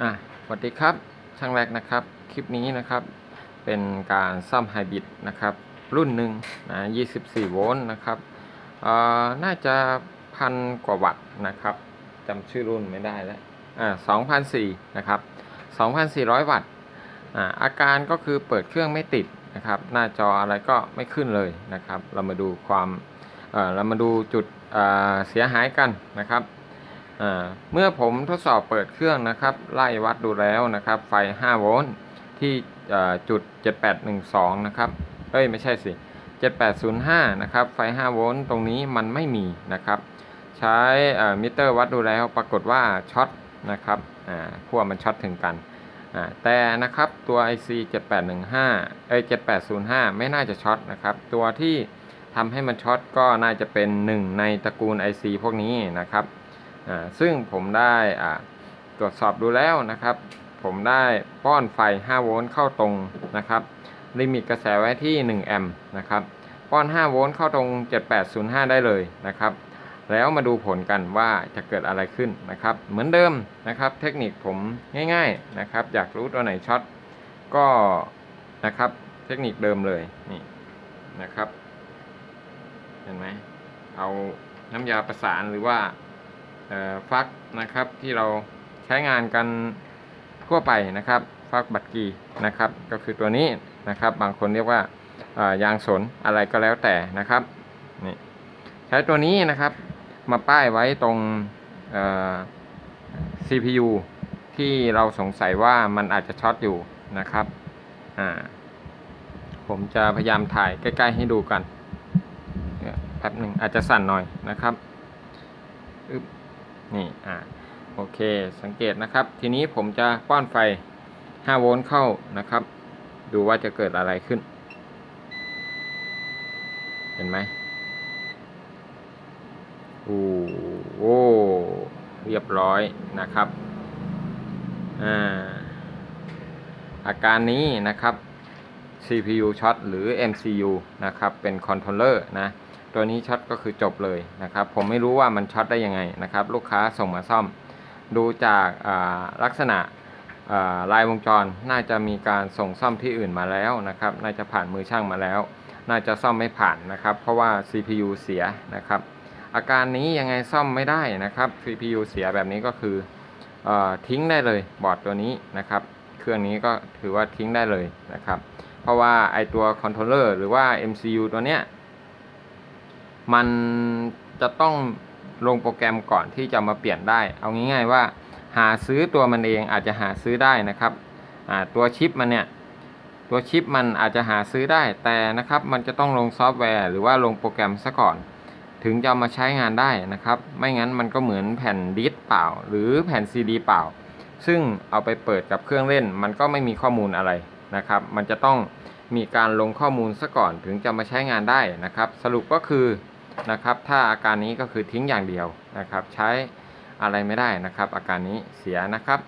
อะสวัสดีครับ ช่างแรกนะครับ คลิปนี้นะครับ เป็นการซ่อมไฮบริดนะครับ รุ่นหนึ่งนะ 24 โวลต์นะครับเอ่อน่าจะพันกว่าวัตต์นะครับจำชื่อรุ่นไม่ได้แล้วอ่า2,004นะครับ 2,400 วัตต์อ่าอาการก็คือเปิดเครื่องไม่ติดนะครับ หน้าจออะไรก็ไม่ขึ้นเลยนะครับ เรามาดูความเอ่อเรามาดูจุดอ่าเสียหายกันนะครับ เมื่อผมทดสอบเปิดเครื่องนะครับ ไล่วัดดูแล้วนะครับ ไฟ 5 โวลต์ที่จุด 7812 นะครับ เอ้ย ไม่ใช่สิ 7805 นะครับ ไฟ 5 โวลต์ตรงนี้มันไม่มีนะครับ ใช้มิเตอร์วัดดูแล้วปรากฏว่าช็อตนะครับขั้วมันช็อตถึงกัน แต่นะครับตัว IC 7815เอ้ย7805 ไม่น่าจะช็อตนะครับ ตัวที่ทำให้มันช็อตก็น่าจะเป็นหนึ่งในตระกูล IC พวกนี้นะครับ ซึ่งผมได้ตรวจสอบดูแล้วนะครับ ผมได้ป้อนไฟ 5 โวลต์เข้าตรงนะครับลิมิตกระแสไว้ที่ 1 แอมป์นะครับป้อน 5 โวลต์เข้าตรง 7805 ได้เลยนะครับแล้วมาดูผลกันว่าจะเกิดอะไรขึ้นนะครับ เหมือนเดิมนะครับ เทคนิคผมง่ายๆนะครับ อยากรู้ตัวไหนช็อตก็นะครับเทคนิคเดิมเลยนี่นะครับ เห็นไหมเอาน้ำยาประสานหรือว่า ฟักนะครับที่เราใช้งานกันทั่วไปนะครับฟักบัตรกีนะครับก็คือตัวนี้นะครับบางคนเรียกว่ายางสนอะไรก็แล้วแต่นะครับนี่ใช้ตัวนี้นะครับมาป้ายไว้ตรง CPU ที่เราสงสัยว่ามันอาจจะช็อตอยู่นะครับอ่าผมจะพยายามถ่ายใกล้ ๆ ให้ดูกันแป๊บหนึ่งอาจจะสั่นหน่อยนะครับอึ๊บ นี่อ่าโอเคสังเกตนะครับ ทีนี้ผมจะป้อนไฟ 5 โวลต์เข้านะครับ ดูว่าจะเกิดอะไรขึ้น เห็นไหมโอ้โหเรียบร้อยนะครับอ่าอาการนี้นะครับ CPU ช็อตหรือ MCU นะครับ เป็นคอนโทรลเลอร์นะ ตัวนี้ช็อตก็คือจบเลยนะครับ ผมไม่รู้ว่ามันช็อตได้ยังไงนะครับ ลูกค้าส่งมาซ่อม ดูจากลักษณะลายวงจรน่าจะมีการส่งซ่อมที่อื่นมาแล้วนะครับ น่าจะผ่านมือช่างมาแล้ว น่าจะซ่อมไม่ผ่านนะครับ เพราะว่า CPU เสียนะครับ อาการนี้ยังไงซ่อมไม่ได้นะครับ CPU เสียแบบนี้ก็คือเออทิ้งได้เลยบอร์ดตัวนี้นะครับ เครื่องนี้ก็ถือว่าทิ้งได้เลยนะครับ เพราะว่าไอตัวคอนโทรลเลอร์หรือว่า MCU ตัวเนี้ย มันจะต้องลงโปรแกรมก่อนที่จะมาเปลี่ยนได้ เอาง่ายๆว่า หาซื้อตัวมันเองอาจจะหาซื้อได้นะครับตัวชิปมันเนี่ยตัวชิปมันอาจจะหาซื้อได้แต่นะครับมันจะต้องลงซอฟต์แวร์ หรือว่าลงโปรแกรมซะก่อน ถึงจะมาใช้งานได้นะครับ ไม่งั้นมันก็เหมือนแผ่นดิสก์เปล่า หรือแผ่นซีดีเปล่า ซึ่งเอาไปเปิดกับเครื่องเล่น มันก็ไม่มีข้อมูลอะไรนะครับ มันจะต้องมีการลงข้อมูลซะก่อนถึงจะมาใช้งานได้นะครับ สรุปก็คือ นะครับ ถ้าอาการนี้ก็คือทิ้งอย่างเดียวนะครับ ใช้อะไรไม่ได้นะครับ อาการนี้เสียนะครับ